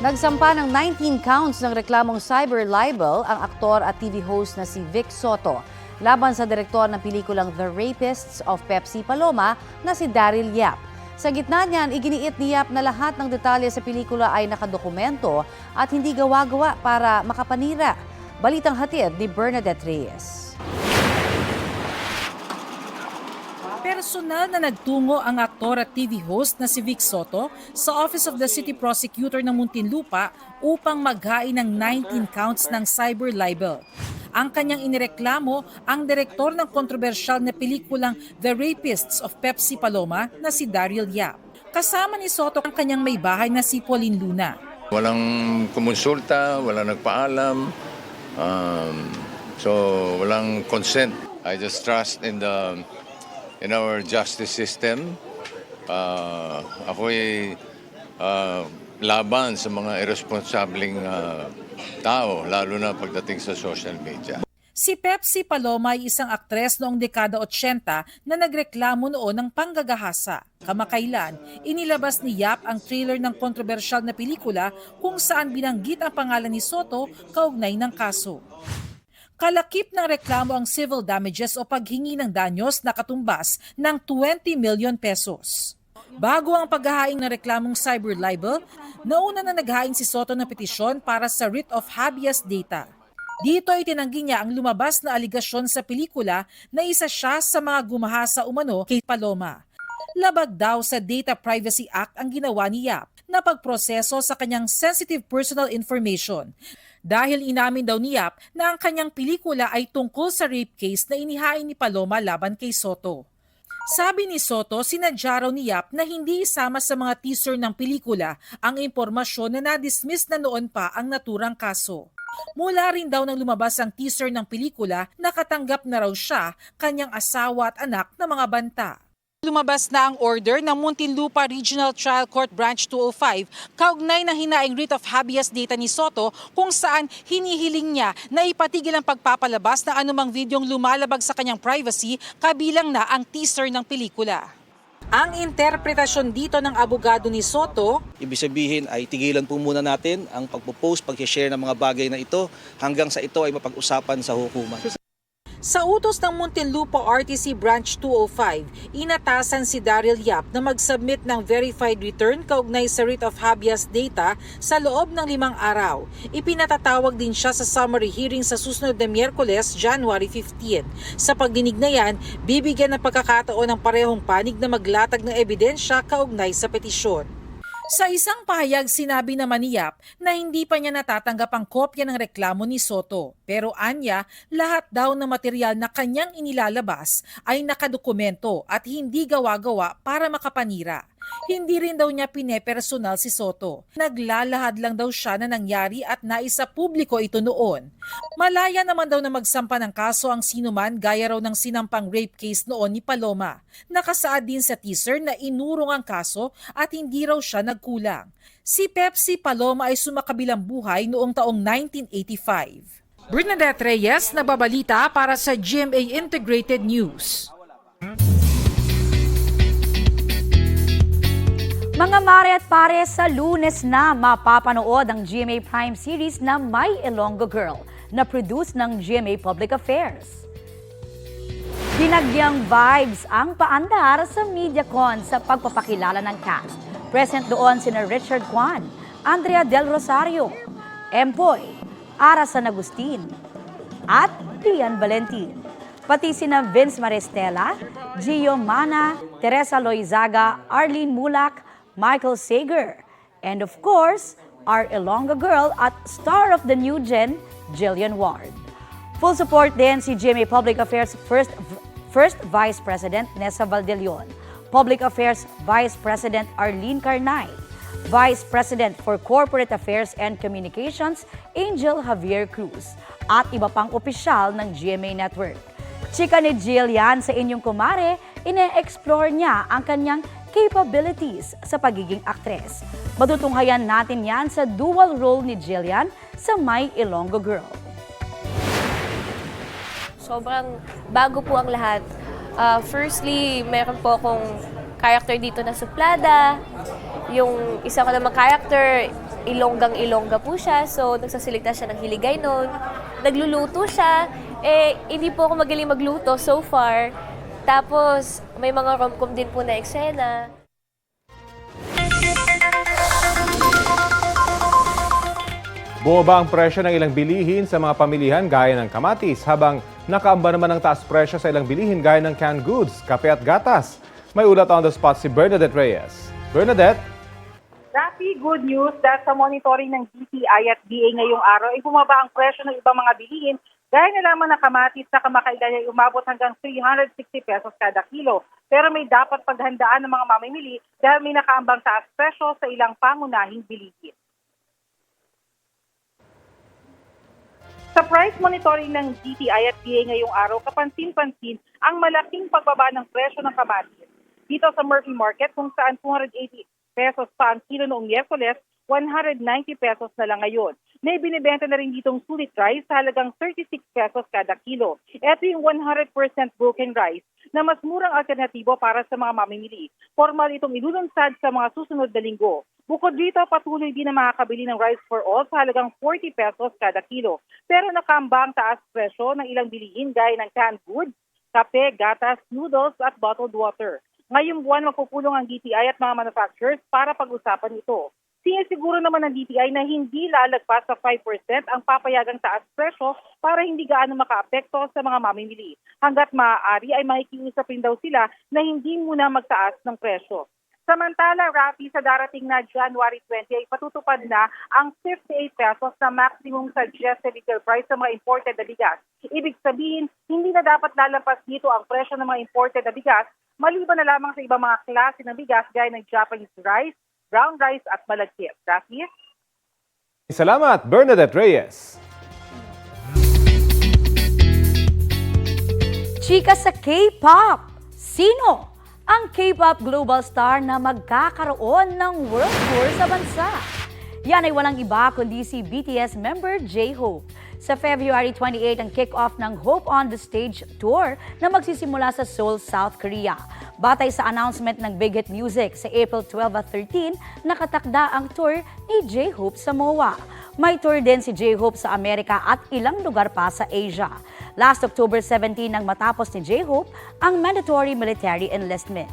Nagsampa ng 19 counts ng reklamong cyber libel ang aktor at TV host na si Vic Soto laban sa direktor ng pelikulang The Rapists of Pepsi Paloma na si Daryl Yap. Sa gitna niyan, iginiit ni Yap na lahat ng detalye sa pelikula ay nakadokumento at hindi gawa-gawa para makapanira. Balitang hatid ni Bernadette Reyes. Personal na nagtungo ang aktor at TV host na si Vic Soto sa Office of the City Prosecutor ng Muntinlupa upang maghain ng 19 counts ng cyber libel. Ang kanyang inireklamo ang direktor ng kontrobersyal na pelikulang The Rapists of Pepsi Paloma na si Daryl Yap. Kasama ni Soto ang kanyang may bahay na si Pauline Luna. Walang kumonsulta, walang nagpaalam. Um, so walang consent. I just trust in the in our justice system. Uh, ako'y uh, laban sa mga irresponsableng uh, tao, lalo na pagdating sa social media. Si Pepsi Paloma ay isang aktres noong dekada 80 na nagreklamo noon ng panggagahasa. Kamakailan, inilabas ni Yap ang trailer ng kontrobersyal na pelikula kung saan binanggit ang pangalan ni Soto kaugnay ng kaso. Kalakip ng reklamo ang civil damages o paghingi ng danyos na katumbas ng 20 million pesos. Bago ang paghahaing ng reklamong cyber libel, nauna na naghaing si Soto ng petisyon para sa writ of habeas data. Dito ay tinanggi niya ang lumabas na aligasyon sa pelikula na isa siya sa mga gumahasa umano kay Paloma. Labag daw sa Data Privacy Act ang ginawa ni Yap na pagproseso sa kanyang sensitive personal information. Dahil inamin daw ni Yap na ang kanyang pelikula ay tungkol sa rape case na inihain ni Paloma laban kay Soto. Sabi ni Soto, sinadya raw ni Yap na hindi isama sa mga teaser ng pelikula ang impormasyon na na-dismiss na noon pa ang naturang kaso. Mula rin daw nang lumabas ang teaser ng pelikula, nakatanggap na raw siya, kanyang asawa at anak na mga banta. Lumabas na ang order ng Muntinlupa Regional Trial Court Branch 205 kaugnay ng hinaing writ of habeas data ni Soto kung saan hinihiling niya na ipatigil ang pagpapalabas ng anumang videong lumalabag sa kanyang privacy kabilang na ang teaser ng pelikula. Ang interpretasyon dito ng abogado ni Soto, Ibig sabihin ay tigilan po muna natin ang pagpo-post, pag-share ng mga bagay na ito hanggang sa ito ay mapag-usapan sa hukuman. Sa utos ng Muntinlupa RTC Branch 205, inatasan si Daryl Yap na mag-submit ng verified return kaugnay sa writ of habeas data sa loob ng limang araw. Ipinatatawag din siya sa summary hearing sa susunod na Miyerkules, January 15. Sa pagdinig na yan, bibigyan ng pagkakataon ng parehong panig na maglatag ng ebidensya kaugnay sa petisyon. Sa isang pahayag, sinabi naman ni Yap na hindi pa niya natatanggap ang kopya ng reklamo ni Soto. Pero anya, lahat daw ng material na kanyang inilalabas ay nakadokumento at hindi gawa-gawa para makapanira. Hindi rin daw niya pinepersonal si Soto. Naglalahad lang daw siya na nangyari at naisa publiko ito noon. Malaya naman daw na magsampa ng kaso ang sinuman gaya raw ng sinampang rape case noon ni Paloma. Nakasaad din sa teaser na inurong ang kaso at hindi raw siya nagkulang. Si Pepsi Paloma ay sumakabilang buhay noong taong 1985. Bernadette Reyes, nababalita para sa GMA Integrated News. Mga mare at pare, sa lunes na mapapanood ang GMA Prime series na My Ilonggo Girl na produce ng GMA Public Affairs. Binagyang vibes ang paandar sa MediaCon sa pagpapakilala ng cast. Present doon sina Richard Kwan, Andrea Del Rosario, Empoy, Ara San Agustin, at Dian Valentin. Pati sina Vince Maristela, Gio Mana, Teresa Loizaga, Arlene Mulak, Michael Sager, and of course, our Ilongga girl at star of the new gen, Jillian Ward. Full support din si GMA Public Affairs First, First Vice President Nessa Valdelion, Public Affairs Vice President Arlene Carnay, Vice President for Corporate Affairs and Communications Angel Javier Cruz, at iba pang opisyal ng GMA Network. Chika ni Jill sa inyong kumare, ine-explore niya ang kanyang capabilities sa pagiging aktres. Matutunghayan natin yan sa dual role ni Jillian sa My Ilonggo Girl. sobrang bago po ang lahat. Ah, firstly, meron po akong character dito na suplada. Yung isa ko namang character, ilonggang ilongga po siya. So, nagsasalita siya ng hiligay noon. Nagluluto siya. Eh, hindi po ako magaling magluto so far. Tapos, may mga rom-com din po na eksena. Bumaba ang presyo ng ilang bilihin sa mga pamilihan gaya ng kamatis habang nakaamba naman ang taas presyo sa ilang bilihin gaya ng canned goods, kape at gatas. May ulat on the spot si Bernadette Reyes. Bernadette? Rafi, good news dahil sa monitoring ng DTI at DA ngayong araw ay bumaba ang presyo ng ibang mga bilihin gaya na lamang na kamatis na kamakailan ay umabot hanggang 360 pesos kada kilo. Pero may dapat paghandaan ng mga mamimili dahil may nakaambang taas presyo sa ilang pangunahing bilihin. Sa price monitoring ng DTI at DA ngayong araw, kapansin-pansin ang malaking pagbaba ng presyo ng kamatis. Dito sa Murphy Market kung saan 280 pesos pa ang kilo noong Miyerkules, 190 pesos na lang ngayon. May binibenta na rin ditong sulit rice sa halagang 36 pesos kada kilo. Ito yung 100% broken rice na mas murang alternatibo para sa mga mamimili. Formal itong ilulunsad sa mga susunod na linggo. Bukod dito, patuloy din na makakabili ng rice for all sa halagang 40 pesos kada kilo. Pero nakamba ang taas presyo ng ilang bilihin gaya ng canned goods, kape, gatas, noodles at bottled water. Ngayong buwan magpupulong ang DTI at mga manufacturers para pag-usapan ito. Sinisiguro naman ng DTI na hindi lalagpas sa 5% ang papayagang taas presyo para hindi gaano makaapekto sa mga mamimili. Hanggat maaari ay makikiusap rin daw sila na hindi muna magtaas ng presyo. Samantala, Rafi, sa darating na January 20 ay patutupad na ang 58 pesos na maximum suggested retail price sa mga imported na bigas. Ibig sabihin, hindi na dapat lalampas dito ang presyo ng mga imported na bigas maliban na lamang sa ibang mga klase ng bigas gaya ng Japanese rice, brown rice at malagkit. Rafi? Salamat, Bernadette Reyes. Chika sa K-pop. Sino ang K-pop global star na magkakaroon ng world tour sa bansa? Yan ay walang iba kundi si BTS member J-Hope. Sa February 28 ang kick-off ng Hope on the Stage tour na magsisimula sa Seoul, South Korea. Batay sa announcement ng Big Hit Music sa April 12 at 13, nakatakda ang tour ni J-Hope sa MOA. May tour din si J-Hope sa Amerika at ilang lugar pa sa Asia. Last October 17 nang matapos ni J-Hope ang mandatory military enlistment.